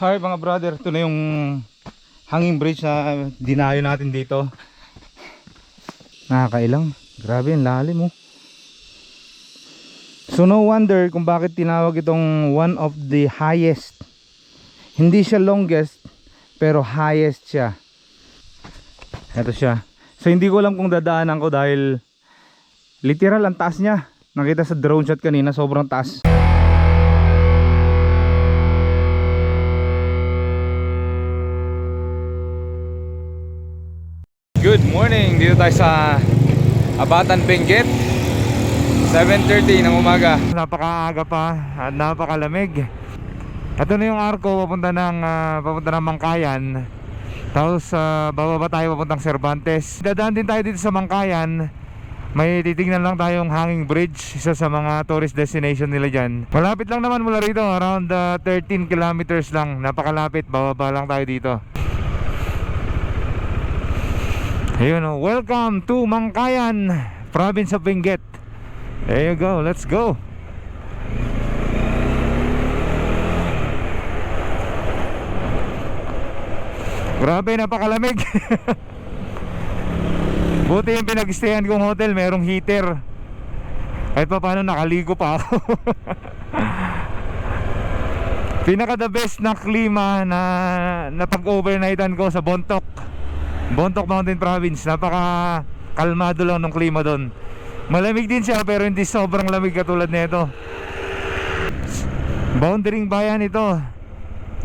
Hi mga brother, ito na yung hanging bridge na dinayo natin dito. Nakakailang. Grabe, ang lalim oh. So no wonder kung bakit tinawag itong one of the highest. Hindi siya longest, pero highest siya. Ito siya. So hindi ko alam kung dadaanan ko dahil literal ang taas niya. Nakita sa drone shot kanina, sobrang taas. Morning! Dito tayo sa Abatan Benguet. 7.30 ng umaga. Napakaaga pa at napakalamig. Ito na yung arko papunta ng, ah, papunta ng Mangkayan. Tapos ah, bababa tayo papuntang Cervantes. Dadaan din tayo dito sa Mangkayan. May titignan lang tayong hanging bridge Isa sa mga tourist destination nila dyan. Malapit lang naman mula rito Around ah, 13 kilometers lang. Napakalapit, bababa lang tayo dito Ayun oh, welcome to Mangkayan, province of Benguet. There you go, let's go. Grabe, napakalamig. Buti yung pinag-stayan kong hotel, merong heater. Kahit pa paano nakaligo pa ako. Pinaka the best na klima na na pag-overnightan ko sa Bontok. Bontok Mountain Province napaka kalmado lang ng klima doon. Malamig din siya pero hindi sobrang lamig katulad nito. Boundary bayan ito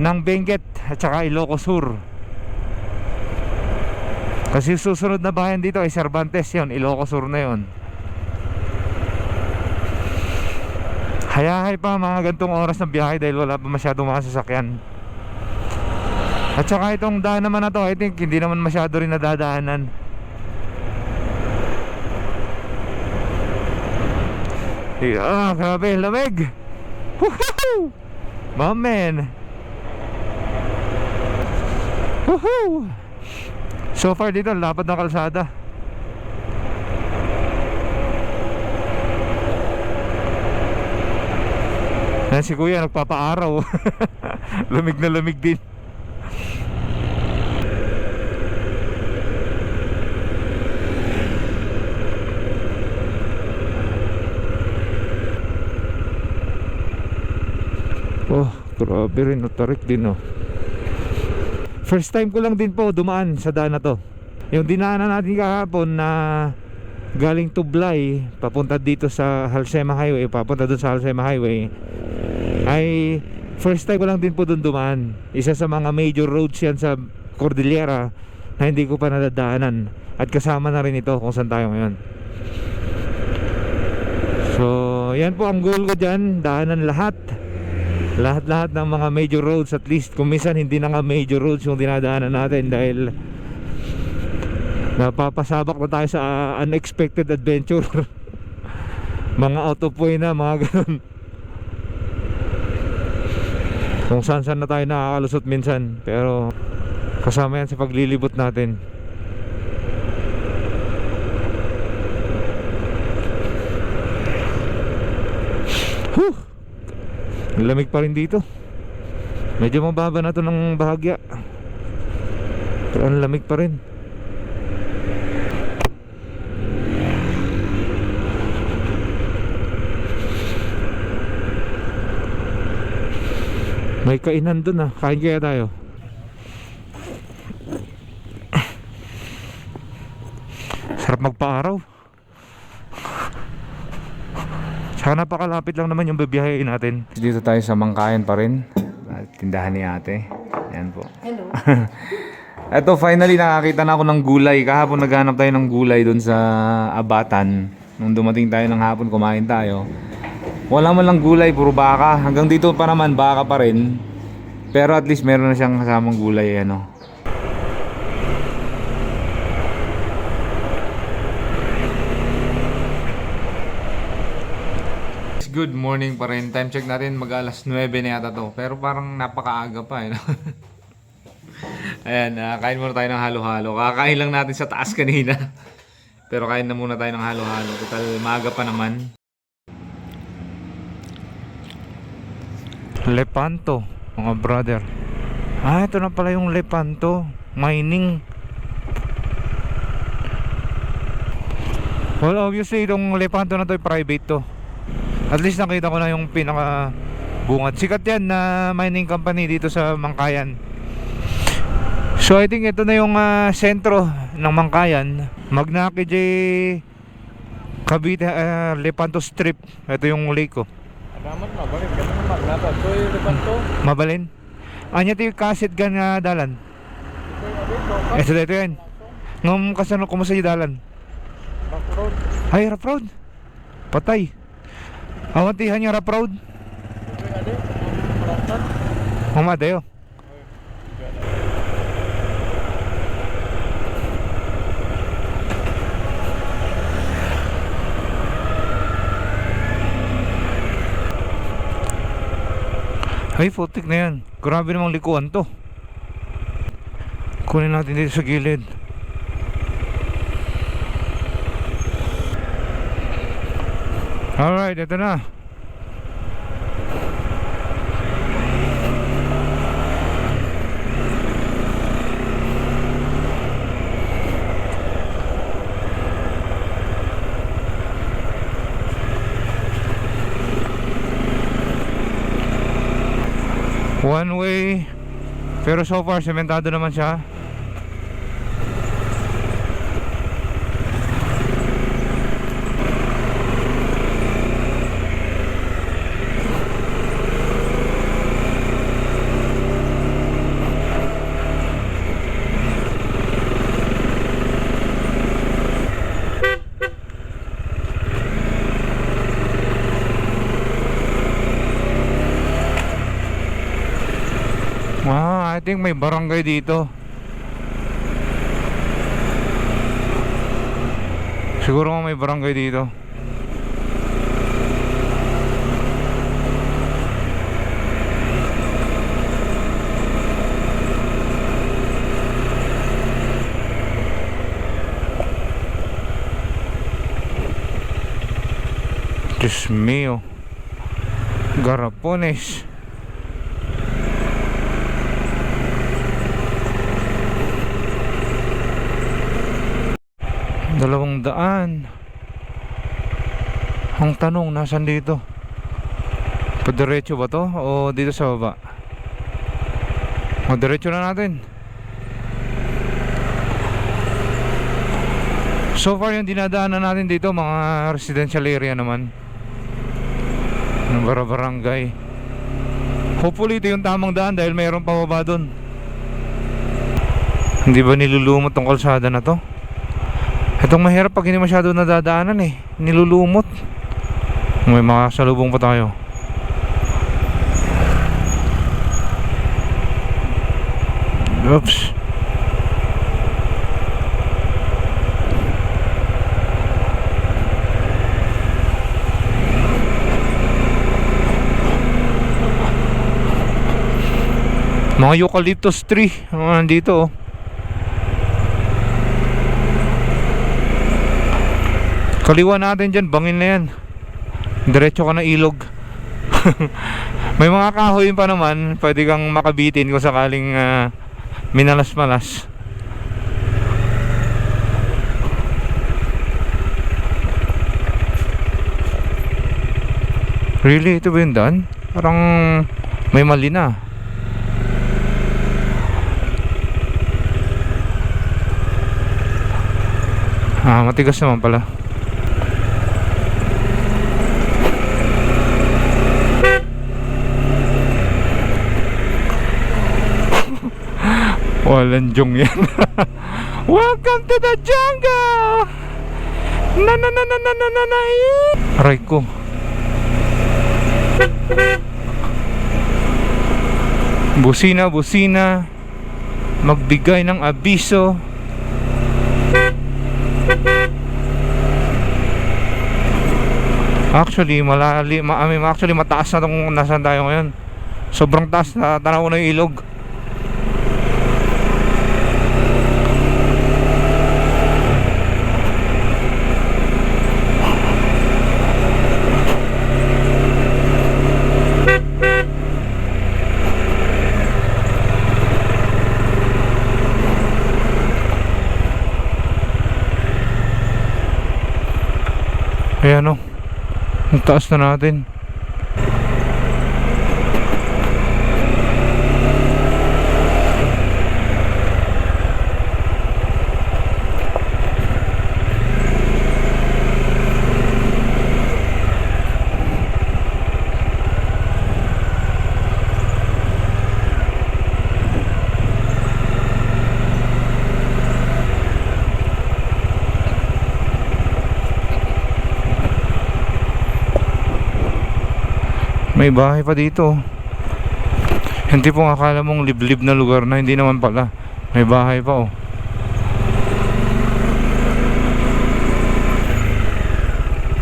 ng Benguet at saka Ilocos Sur. Kasi susunod na bayan dito ay Cervantes yon Ilocos Sur na yon hayahay pa mga gantong oras ng biyahe dahil wala pa masyadong mga sasakyan at saka itong daan naman na to, I think hindi naman masyado rin nadadaanan. Ah, grabe, lamig. Woohoo! Mamen. Woohoo! So far dito, lapad ng kalsada. Yan si kuya nagpapaaraw. lamig na lamig din. Oh, grabe rin, tarik din oh. First time ko lang din po dumaan sa daan na to. Yung dinaanan natin kahapon na galing Tublay papunta dito sa Halsema Highway, papunta doon sa Halsema Highway ay first time ko lang din po doon dumaan. Isa sa mga major roads yan sa Cordillera na hindi ko pa nadadaanan. At kasama na rin ito kung saan tayo ngayon. So, yan po ang goal ko dyan, daanan lahat. Lahat-lahat ng mga major roads. At least kung minsan hindi na nga major roads yung dinadaanan natin dahil napapasabak na tayo sa unexpected adventure. Mga way na mga ganun kung saan saan na tayo nakakalusot minsan pero kasama yan sa paglilibot natin. Whew! Lamig pa rin dito. Medyo mababa na to ng bahagya. Pero ang lamig pa rin May kainan dun ah Kain kaya tayo Sarap magpa-araw Saka napakalapit lang naman yung bibiyahin natin. Dito tayo sa Mangkayan pa rin. Tindahan ni ate. Yan po. Hello. Eto, finally nakakita na ako ng gulay. Kahapon naghanap tayo ng gulay doon sa Abatan. Nung dumating tayo ng hapon, kumain tayo. Wala man lang gulay, puro baka. Hanggang dito pa naman, baka pa rin. Pero at least meron na siyang kasamang gulay. Ano. Good morning pa rin. Time check natin mag alas 9 na yata to. Pero parang napakaaga pa eh. no? Ayan, ah, kain muna tayo ng halo-halo. Kakain lang natin sa taas kanina. Pero kain na muna tayo ng halo-halo. Total, maaga pa naman. Lepanto, mga brother. Ah, ito na pala yung Lepanto. Mining. Well, obviously, itong Lepanto na to, private to. At least nakita ko na yung pinaka bungad. Sikat yan na mining company dito sa Mangkayan. So, I think ito na yung ah, sentro ng Mangkayan. Magnaki J. Cavite ah, Lepanto Strip. Ito yung lake ko. Damat mabalik kami Mabalin. Anya ti kasit gan nga dalan. Eh sa dito yan. Ngam kasano kumusta yung dalan? Backroad. Ay rap road. Patay. Awan ti hanya rap road. Ito nga di. Malaksan. Mama dayo. Ay, putik na yan. Grabe namang likuan to. Kunin natin dito sa gilid. Alright, ito na. One way. Pero so far, sementado naman siya. Ah, I think may barangay dito. Siguro may barangay dito. Diyos mio. Garapones. Dalawang daan. Ang tanong, nasan dito? Padiretso ba to? O dito sa baba? O diretso na natin. So far yung dinadaanan natin dito, mga residential area naman. Ng bara- barangay. Hopefully ito yung tamang daan dahil mayroong pababa doon. Hindi ba nilulumot tong kalsada na to? Itong mahirap pag hindi masyado nadadaanan eh. Nilulumot. May mga salubong pa tayo. Oops. Mga eucalyptus tree. Mga nandito oh. Kaliwa natin dyan, bangin na yan. Diretso ka na ilog. May mga kahoy pa naman, pwede kang makabitin kung sakaling ah, minalas-malas. Really? Ito ba yung daan? Parang may mali na. Ah, matigas naman pala. Walang jong yan. Welcome to the jungle! Na na na na na na na na eh. Aray ko. Busina, busina. Magbigay ng abiso. Actually, malali, ma, actually mataas na tong nasan tayo ngayon. Sobrang taas na tanaw na yung ilog. Ayan o. Ang taas na natin. May bahay pa dito. Hindi po akala mong liblib na lugar na hindi naman pala. May bahay pa oh.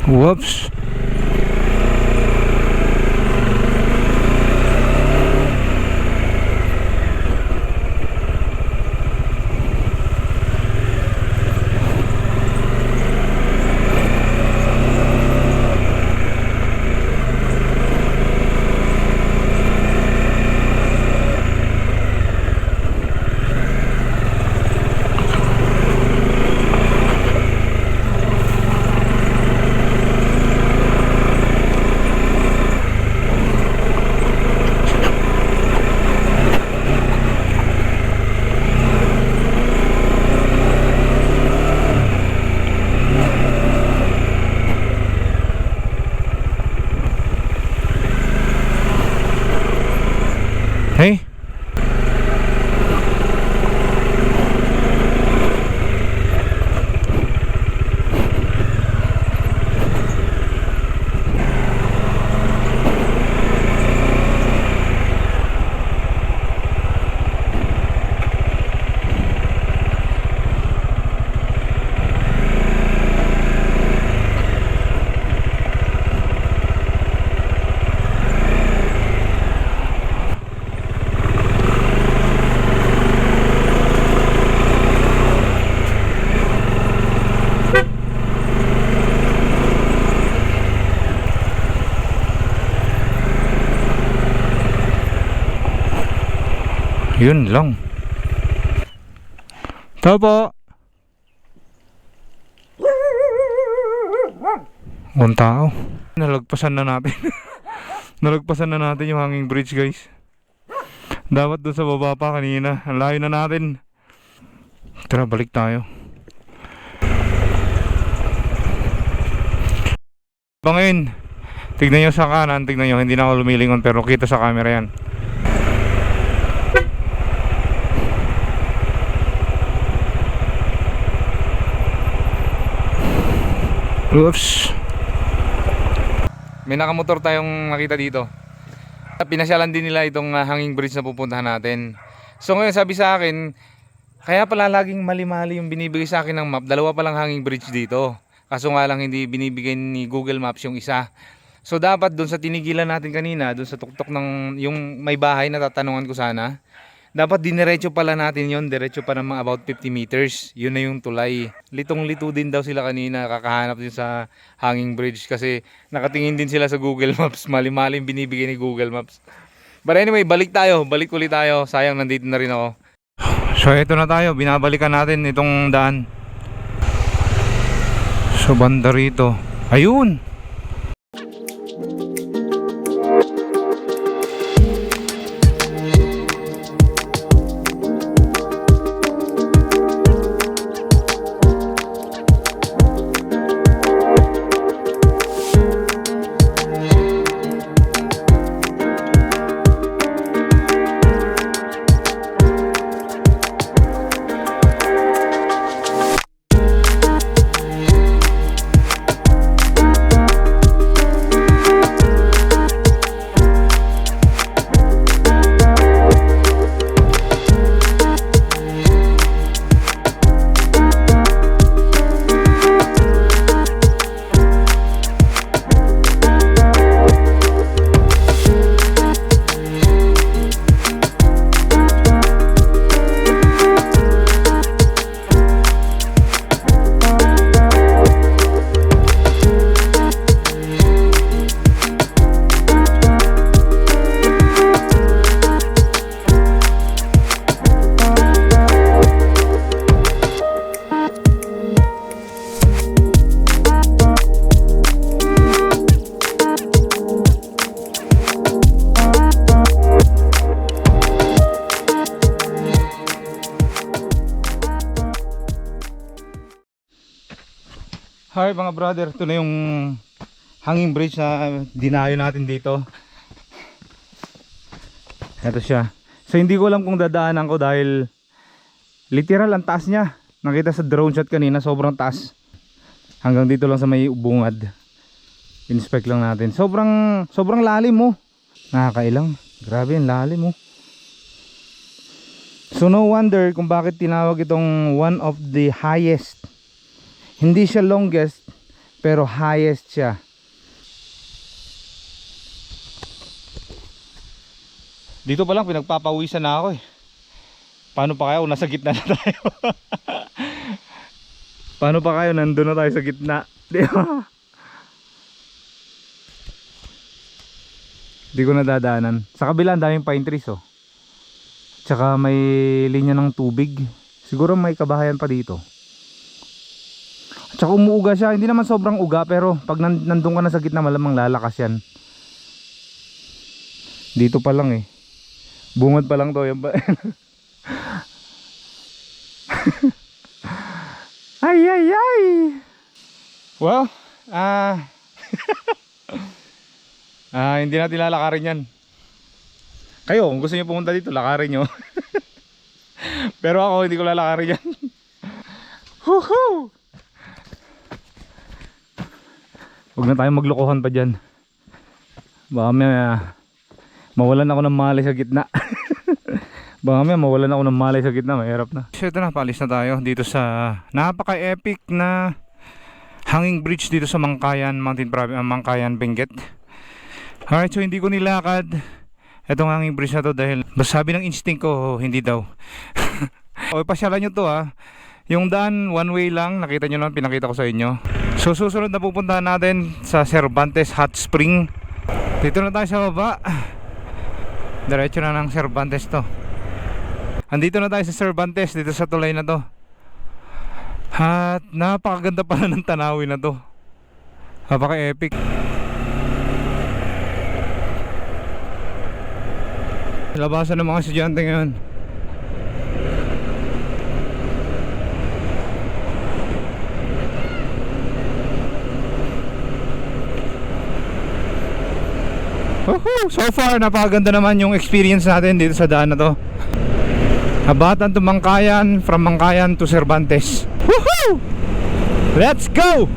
Whoops. Yun lang. Tao po. One tao. Nalagpasan na natin. Nalagpasan na natin yung hanging bridge guys. Dapat doon sa baba pa kanina. Ang layo na natin. Tara, balik tayo. Bangin. Tignan nyo sa kanan, tignan nyo. Hindi na ako lumilingon pero kita sa camera yan. Oops. May nakamotor tayong nakita dito. Pinasyalan din nila itong ah, hanging bridge na pupuntahan natin. So ngayon sabi sa akin, kaya pala laging mali-mali yung binibigay sa akin ng map. Dalawa palang hanging bridge dito. Kaso nga lang hindi binibigay ni Google Maps yung isa. So dapat doon sa tinigilan natin kanina, doon sa tuktok ng yung may bahay na tatanungan ko sana, dapat diniretso pala natin yon diretso pa naman about 50 meters. Yun na yung tulay. Litong-lito din daw sila kanina kakahanap din sa hanging bridge kasi nakatingin din sila sa Google Maps. Mali-mali yung binibigay ni Google Maps. But anyway, balik tayo. Balik ulit tayo. Sayang nandito na rin ako. So ito na tayo. Binabalikan natin itong daan. So banda rito. Ayun! Hi mga brother, ito na yung hanging bridge na dinayo natin dito. Ito siya. So hindi ko alam kung dadaanan ko dahil literal ang taas niya. Nakita sa drone shot kanina, sobrang taas. Hanggang dito lang sa may bungad. Inspect lang natin. Sobrang sobrang lalim mo. Nakakailang. Grabe ang lalim mo. So no wonder kung bakit tinawag itong one of the highest hindi siya longest pero highest siya. Dito pa lang pinagpapawisan na ako eh. Paano pa kayo nasa gitna na tayo? Paano pa kayo nandun na tayo sa gitna? Di ba? Di ko nadadaanan. Sa kabila ang daming pine trees oh. Tsaka may linya ng tubig. Siguro may kabahayan pa dito. Tsaka umuuga siya, hindi naman sobrang uga pero pag nan nandun ka na sa gitna malamang lalakas yan. Dito pa lang eh. Bungad pa lang to yan ba? ay ay ay. Well, ah Ah, hindi natin lalakarin yan. Kayo, kung gusto niyo pumunta dito, lakarin niyo. pero ako hindi ko lalakarin yan. Woohoo! Huwag na tayong maglokohan pa dyan. Baka may ah, mawalan ako ng malay sa gitna. Baka may mawalan ako ng malay sa gitna. Mahirap na. So ito na, paalis na tayo dito sa napaka-epic na hanging bridge dito sa Mangkayan Mountain Province, uh, Mangkayan, Benguet. Alright, so hindi ko nilakad itong hanging bridge na to dahil sabi ng instinct ko, hindi daw. o, pasyalan nyo to ha. Yung daan, one way lang. Nakita nyo lang, pinakita ko sa inyo. So susunod na pupuntahan natin sa Cervantes Hot Spring. Dito na tayo sa baba. Diretso na ng Cervantes to. Andito na tayo sa Cervantes, dito sa tulay na to. At napakaganda pala ng tanawin na to. Napaka-epic. Labasan ng mga estudyante ngayon. Woohoo! So far, napakaganda naman yung experience natin dito sa daan na to. Habatan to Mangkayan, from Mangkayan to Cervantes. Woohoo! Let's go!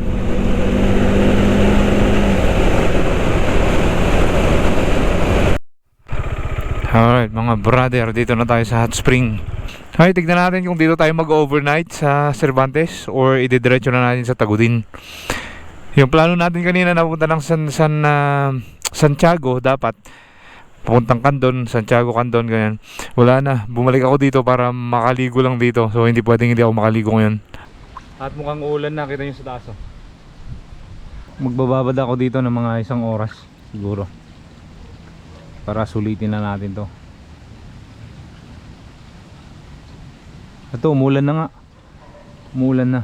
Alright mga brother, dito na tayo sa hot spring. Ay, tignan natin kung dito tayo mag-overnight sa Cervantes or ididiretso na natin sa Tagudin. Yung plano natin kanina na punta ng San, San, ah, Santiago dapat pupuntang Candon, Santiago Candon ganyan. Wala na, bumalik ako dito para makaligo lang dito. So hindi pwedeng hindi ako makaligo ngayon. At mukhang ulan na, kita nyo sa taas oh. Magbababad ako dito ng mga isang oras siguro. Para sulitin na natin to. Ito, umulan na nga. Umulan na.